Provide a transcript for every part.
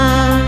time.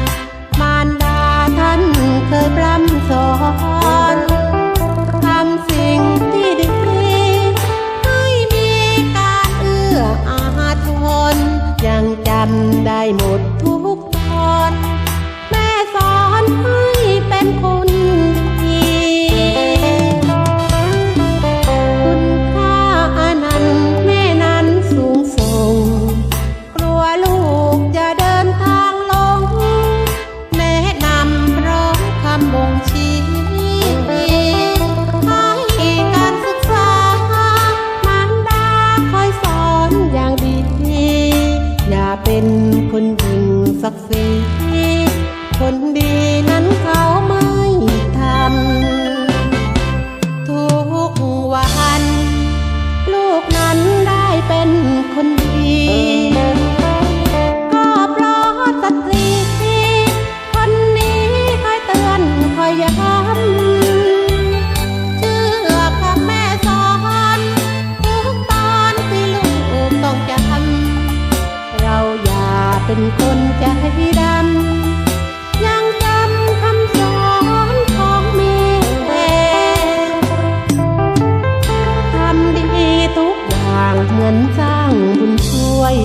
างเหมือนสร้างบุญช่วย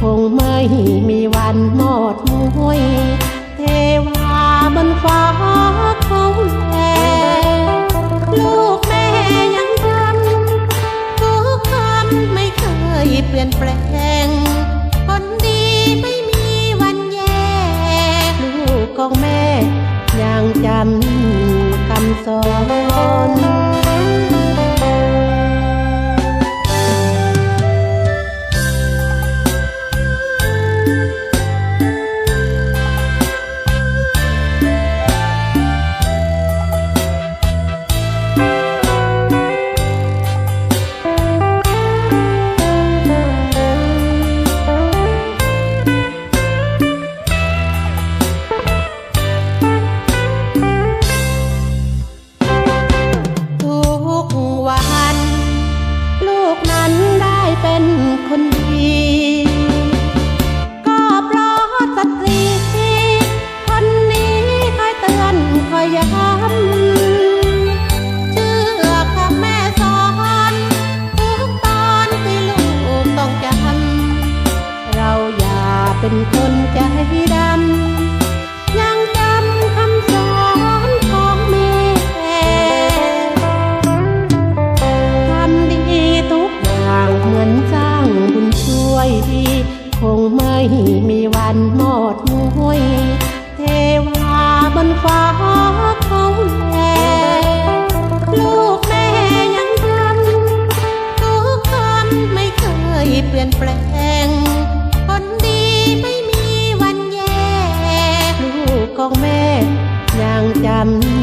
คงไม่มีวันหมดมุ้ยเทวาบนฟ้าเขาแลลูกแม่ยังจำทุกคำไม่เคยเปลี่ยนแปลง คงไม่มีวันหมดมุ้ยเทวาบนฟ้าเขาแลลูกแม่ยังจำทุกคำไม่เคยเปลี่ยนแปลง คนดีไม่มีวันแย่ ลูกของแม่ยังจำ